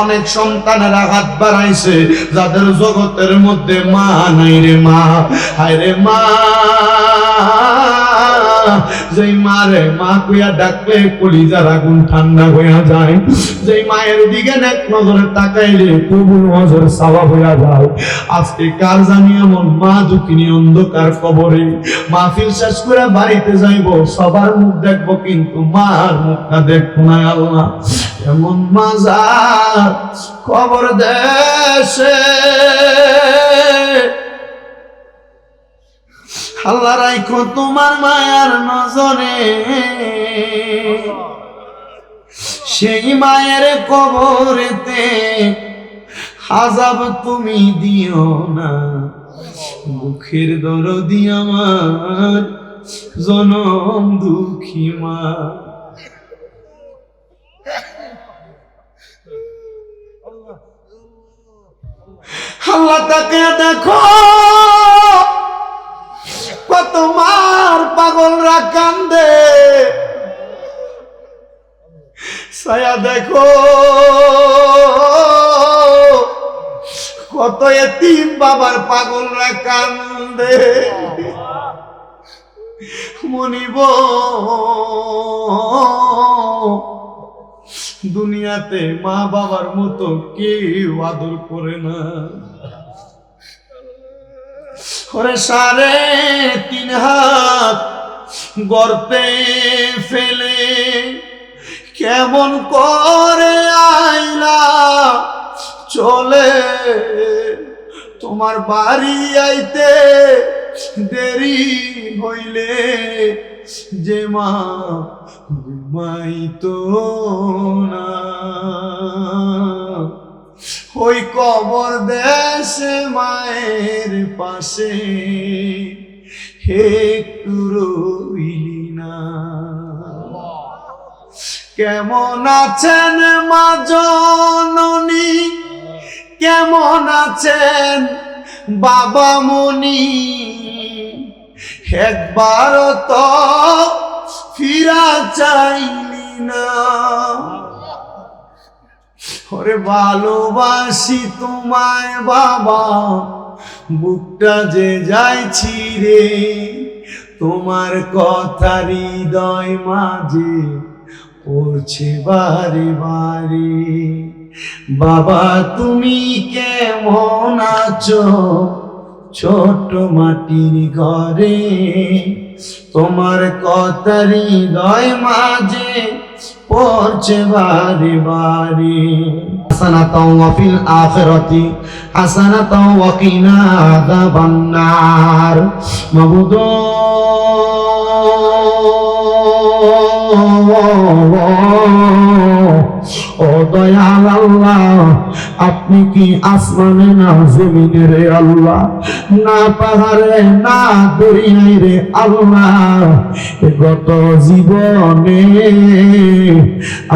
অনেক সন্তানের আঘাত বাড়াইছে, যাদের জগতের মধ্যে মা নাই রে মা। হায় রে মা। যেই মারে মা কুইয়া ডাকলে ঠান্ডা হইয়া যায়। যেই মায়ের দিকে এক নজরে তাকাইলে কবুল নজর সাওয়া হইয়া যায়। আজকে কার জানি এমন মা অন্ধকার কবরে। শেষ করে বাড়িতে যাইব, সবার মুখ দেখব, কিন্তু মার মুখটা দেখব না আল্লাহ। এমন মাজা খবর দেশে। আল্লাহ রাইখো তোমার মায়ার নজরে। সেই মায়ের কবরেতে হাজাব তুমি দিও না। মুখের দরদি আমার, জনম দুঃখী মা। আল্লাহ তাকে দেখো। কত মার পাগলরা কান্দে। ছায়া দেখো। কত এতিম বাবার পাগলরা কান্দে। মনিব। দুনিয়াতে মা বাবার মতো কেউ আদর করে না। ওরে সাড়ে তিন হাত গর্তে ফেলে, কেমন করে আইলা চলে। তোমার বাড়ি আইতে দেরি হইলে যে মা ঘুমাইতো না। ওই কবর দেশে মায়ের পাশে হে রইলি না। কেমন আছেন মা জননী? কেমন আছেন বাবা মনি, একবার তো ফিরা চাইলি না। ওরে ভালোবাসি তোমায় বাবা, বুকটা যে যাইছি রে, তোমার কথা হৃদয় মাঝে পড়ছে বারে বারে। বাবা, তুমি কেমন আছো? ছোট মাটির ঘরে তোমার কথা হৃদয় মাঝে পড়ছে বারে বারে। হাসানাতাও হাসানাতাও ওয়া কিনা আযাবান নার। মাবুদ দয়াল আল্লাহ আপনি কি আসমানে না জমিনে রে আল্লাহ? না পাহাড়ে, না দরিয়ায় রে আল্লাহ। গত জীবনে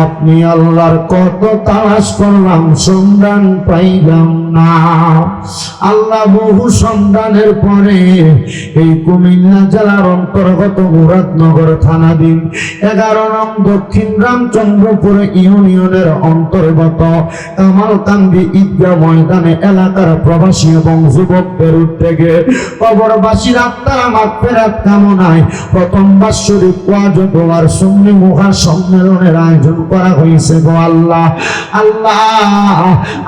আপনি আল্লাহর কত তালাশ করলাম, সন্ধান পাইলাম না। আল্লাহ বহু সন্ধানের পরে এই কুমিল্লা জেলার অন্তর্গত মুরাদনগর থানাধীন এগারো নং দক্ষিণ রামচন্দ্রপুর ইউনিয়নের অন্তর্গত কামালকান্দি ঈদগাহ ময়দানে এলাকার প্রবাসী এবং যুবকদের উদ্যোগে কবরবাসীর আত্মারা মাগফিরাত কামনায় প্রথম বাৎসরিক ও দোয়ার সুন্নি মুখা সম্মেলনের আয়োজন করা হয়েছে গো আল্লাহ। আল্লাহ,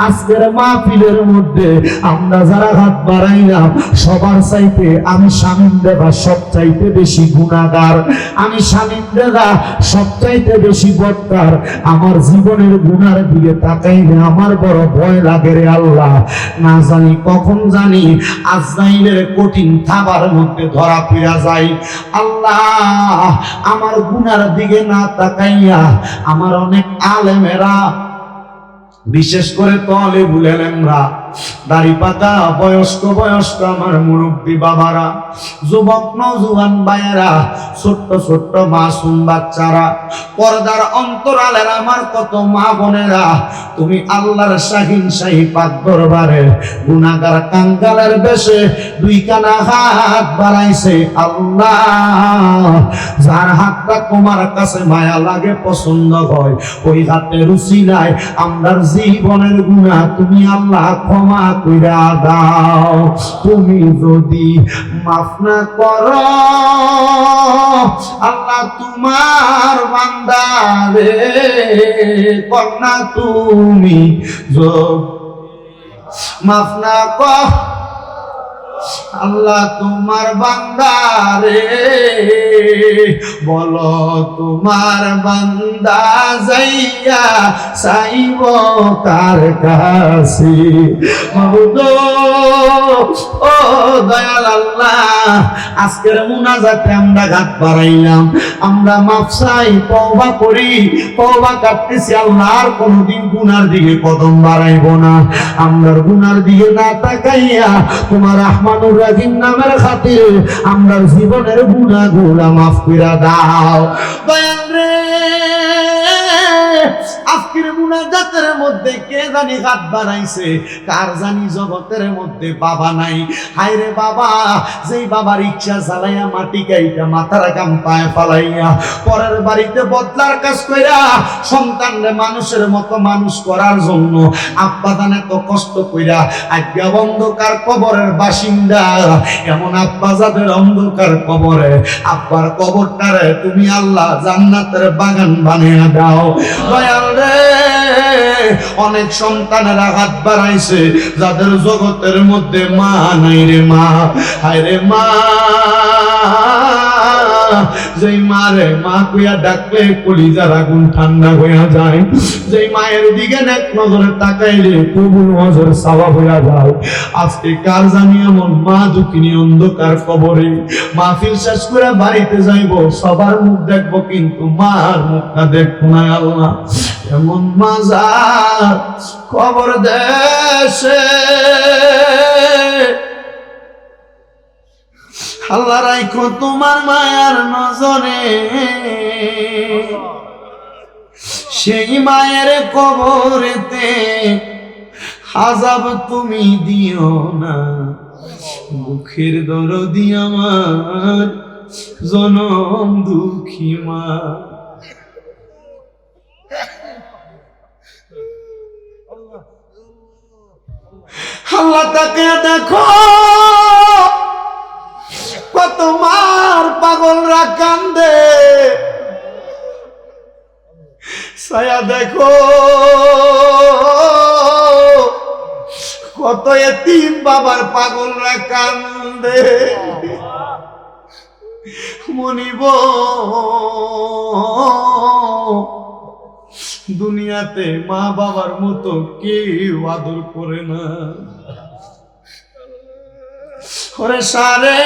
আজকের মাহফিলের মধ্যে আমরা যারা হাত বাড়াইলাম, সবার চাইতে আমি স্বামীন দেবা সব চাইতে বেশি গুণাগার। আমি স্বামীন দেবা সব চাইতে বেশি বদকার আমার জীবনের গুণার দিকে তাকাইলে আমার বড় ভয় লাগে রে আল্লাহ। না জানি কখন জানি, আজরাইলের কঠিন থাবার মধ্যে ধরা ফিরা যায়। আল্লাহ, আমার গুনার দিকে না তাকাইয়া আমার অনেক আলেমেরা, বিশেষ করে তলে বুলেলেমরা দাড়ি পাতা, বয়স্ক বয়স্ক আমার মুরব্বী বাবারা, যুবক নজুয়ান ভাইয়েরা, ছোট্ট ছোট্ট মাসুম বাচ্চারা, পর্দার অন্তরালের আমার কত মা বোনেরা, তুমি আল্লাহর শাহিন শাহী পাক দরবারে গুনাগার কাঙ্গালের বেশে দুই কানা হাত বাড়াইছে আল্লাহ। যার হাতটা তোমার কাছে মায়া লাগে, পছন্দ হয়, ওই হাতে রুচি নাই আমরার জীবনের গুণা তুমি আল্লাহ ক্ষমা কইরা দাও। তুমি যদি মাফ না করো, আল্লাহ তোমার বান্দারে কন্যা তুমি মাফ না কর আল্লাহ তোমার বান্দারে বলো তোমার বান্দা যাইয়া সাইব কার কাছে? ও দয়াল আল্লাহ, আজকের মুনাজাতে আমরা ঘাত বাড়াইলাম। আমরা মাফ চাই, তওবা করি। তওবা কাটতেছি আল্লাহ আর কোনদিন গুনার দিকে কদম বাড়াইব না। আমরা গুনার দিকে না তাকাইয়া তোমার রহমানুর রাহিম নামের আমরা জীবনের গুণা গুলা মাফ করে দাও। আজকের মুনাজাতের মধ্যে কে জানি হাত বানাইছে? কার জানি জগতের মধ্যে বাবা নাই? হায়রে বাবা, যেই বাবা রিক্সা চালাইয়া মাটি গাইটা মাথার কাম পায়ে ফালাইয়া পরের বাড়িতে বদলার কাজ কইরা সন্তানরে মানুষের মতো মানুষ করার জন্য আব্বা জানে তো কষ্ট কইরা আজ্ঞা অন্ধকার কবরের বাসিন্দা। এমন আব্বা যাদের অন্ধকার কবরে আব্বার কবরটারে তুমি আল্লাহ জান্নাতের বাগান বানিয়ে দাও। দয়াল রে। অনেক সন্তানেরা হাত বাড়াইছে, যাদের জগতের মধ্যে মা নাই রে মা। হায় রে মা। যেই মারে মা ডাকলে ঠান্ডা হইয়া যায়। যেই মায়ের দিকে এক নজরে তাকাইলে কবুল নজর সাওয়া হইয়া যায়। আজকে কার জানি এমন মা দুঃখিনী অন্ধকার কবরে। মাহফিল শেষ করে বাড়িতে যাইব, সবার মুখ দেখব, কিন্তু মার মুখটা দেখব না আল্লাহ। এমন মাজার খবর দেশে। আল্লাহ রাইখো তোমার মায়ার নজরে। সেই মায়ের কবরেতে হাজাব তুমি দিও না। মুখের দরদি আমার, জনম দুঃখী মা। আল্লাহ তাকে দেখো। কত মার পাগলরা কান্দে। ছায়া দেখো। কত এতিম বাবার পাগলরা কান্দে। মনিব। দুনিয়াতে মা বাবার মতো কেউ আদর করে না। ওরে সাড়ে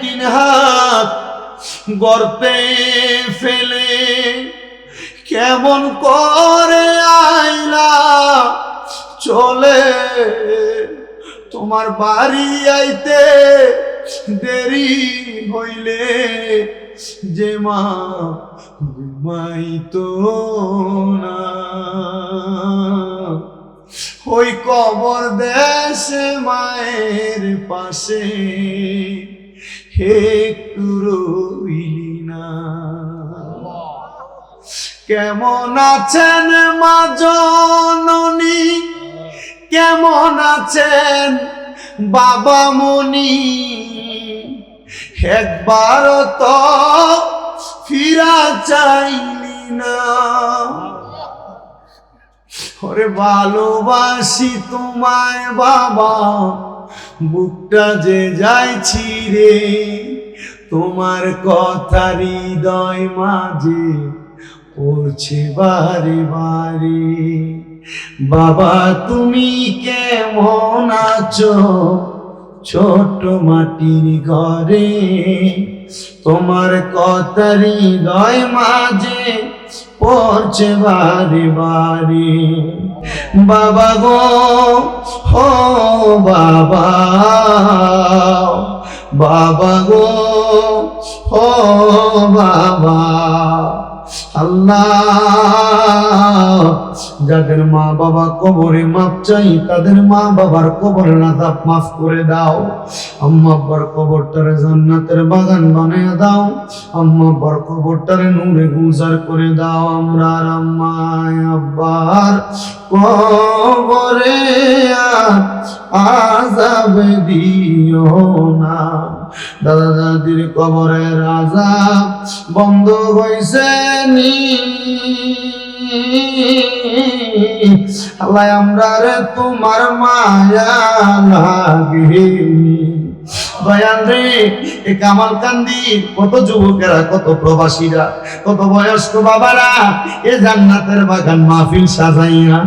তিন হাত গর্তে ফেলে, কেমন করে আইলা চলে। তোমার বাড়ি আইতে দেরি হইলে যে মা ঘুমাইতো না। ওই কবর দেশে মায়ের পাশে হে রইলি না। কেমন আছেন মা জননী? কেমন আছেন বাবা মনি একবার তো ফিরা চাইলি না। ওরে ভালোবাসি তোমায় বাবা, বুকটা যে যাইছি রে, তোমার কথা হৃদয় মাঝে পড়ছে বারে বারে। বাবা, তুমি কেমন আছো? ছোট মাটির ঘরে, তোমার কথা হৃদয় মাঝে পড়ছে বারে বারে। বাবা গো হো বাবা বাবা গো হো বাবা। আল্লাহ, যাদের মা বাবা কবরে মাপ চাই, তাদের মা বাবার কবরে না তাপ মাফ করে দাও। আম্মা আব্বার কবরটারে জান্নাতের বাগান বানিয়ে দাও। আম্মা আব্বার কবরটারে নূরে গুলজার করে দাও। আমরা আর আম্মায় আব্বার কবরে আজাব দিও না। দাদা দাদির কবরের আজাব বন্ধ হইছে নি। আল্লাহ, আমরা রে তোমার মায়া লাগেনি। এ কামাল কান্দি, কত যুবকেরা, কত প্রবাসীরা, কত বয়স্ক বাবারা, এ জান্নাতের বাগান মাহফিল সাজাইয়া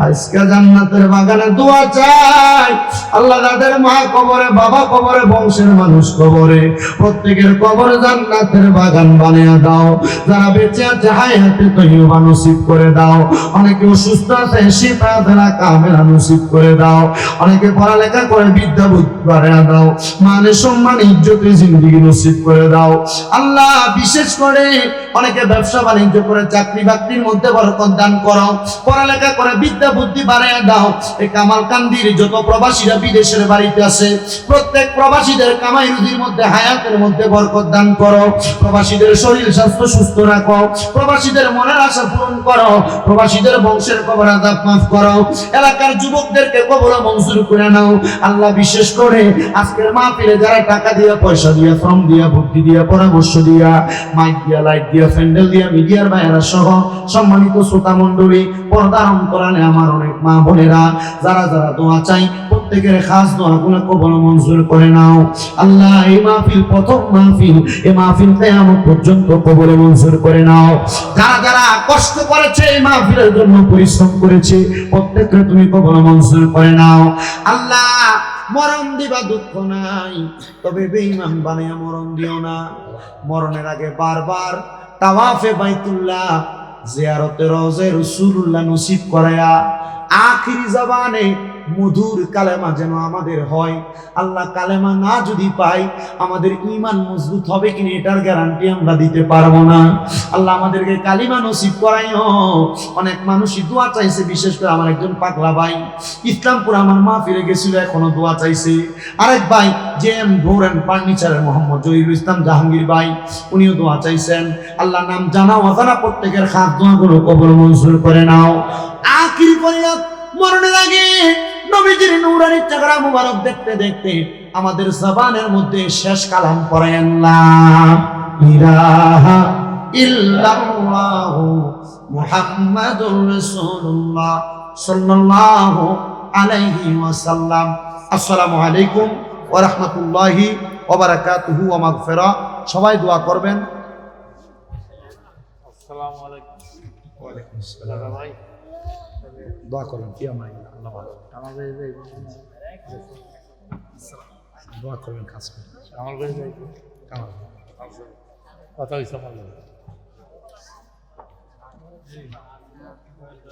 আজকে জান্নাতের বাগানে দোয়া চাই। আল্লাহ তাদের মা কবরে, বাবা কবরে, বংশের মানুষ কবরে। প্রত্যেকের কবরে জান্নাতের বাগান বানিয়ে দাও। যারা বেঁচে আছে হায়াতে তৈবা নসিব করে দাও। অনেকে অসুস্থ আছে শিফা দেনা কামেরা নসিব করে দাও। অনেকে পড়ালেখা করে, বিদ্যা বুদ্ধি বাড়িয়ে দাও। মানে সম্মান ইজ্জতের জিন্দগি নসিব করে দাও। আল্লাহ, বিশেষ করে অনেকে ব্যবসা বাণিজ্য করে চাকরি বাকরির মধ্যে বরকত দান করো। পড়ালেখা করে, বিদ্যা বুদ্ধি বাড়িয়ে দাও। এই কামাল কান্দির যত প্রবাসীরা বিদেশের বাড়িতে আছে, প্রত্যেক প্রবাসীদের কামাই মধ্যে, হায়াতের মধ্যে বরকত দান করো। প্রবাসীদের শরীর স্বাস্থ্য সুস্থ রাখো। প্রবাসীদের মনের আশা পূরণ করো। প্রবাসীদের বংশের কবর আদাব মাফ করো। এলাকার যুবকদেরকে কবর মঞ্জুর করে নাও। আল্লাহ বিশেষ করে আজকের মাহফিলে যারা টাকা দিয়া, পয়সা দিয়া, শ্রম দিয়া, বুদ্ধি দিয়া, পরামর্শ দিয়া, মাইক দিয়া, লাইট দিয়া ফ্যান্ডেল দিয়া, মিডিয়ার বাইরা সহ সম্মানিত শ্রোতা অন্তরালে আমার অনেক মা বোনেরা, যারা যারা দোয়া চাই প্রত্যেকের খাস দোয়া গুলো কবল মঞ্জুর করে নাও। আল্লাহ, এই মাহফিল প্রথম মাহফিল, এই মাহফিল কেয়ামত পর্যন্ত কবলে মঞ্জুর করে নাও। যারা যারা কষ্ট করেছে, এই মাহফিলের জন্য পরিশ্রম করেছে, প্রত্যেককে তুমি কবল মঞ্জুর করে নাও। আল্লাহ, মরণ দিবা দুঃখ নাই, তবে বেঈমান বানাইয়া মরণ দিও না। মরণের আগে বারবার তাওয়াফে বাইতুল্লাহ জিয়ারতে রওজে রসুল্লাহ নসিব করায়া আখিরি জবানে মধুর কালেমা যেন আমাদের হয়। আল্লাহ কালেমা না যদি পাই, আমাদের ইমান মজবুত হবে কিনা এটার গ্যারান্টি আমরা দিতে পারব না। আল্লাহ আমাদেরকে কালিমা নসিব করাইও অনেক মানুষই দোয়া চাইছে, বিশেষ করে আমার একজন পাগলা ভাই। ইসলামপুর আমার মা ফিরে গেছিল, এখনও দোয়া চাইছে। আরেক ভাই, জে এম ভোর অ্যান্ড ফার্নিচারের মোহাম্মদ জহিরুল ইসলাম জাহাঙ্গীর ভাই, উনিও দোয়া চাইছেন। আল্লাহ নাম জানা অজানা প্রত্যেকের হাত দোয়াগুলো কবর মঞ্জুর করে নাও। আখির পরিণত মরণের আগে নবীজির নূরানির চাকরা মুবারক দেখতে দেখতে আমাদের জবানের মধ্যে শেষ কালাম পড়েন না। ইলাহা ইল্লাল্লাহু মুহাম্মাদুর রাসূলুল্লাহ সাল্লাল্লাহু আলাইহি ওয়াসাল্লাম। আসসালামু আলাইকুম ওয়া রাহমাতুল্লাহি ওয়া বারাকাতুহু ওয়া মাগফিরা। সবাই দোয়া করবেন। আসসালামু আলাইকুম। ওয়ালাইকুম আসসালাম। ভাই দোয়া করেন। কি আমার আল্লাহ ভালো যাই দোয়া করবেন কাজ করবেন আমার বাড়ি যাই কামাল কথা হয়েছে আমার লগে।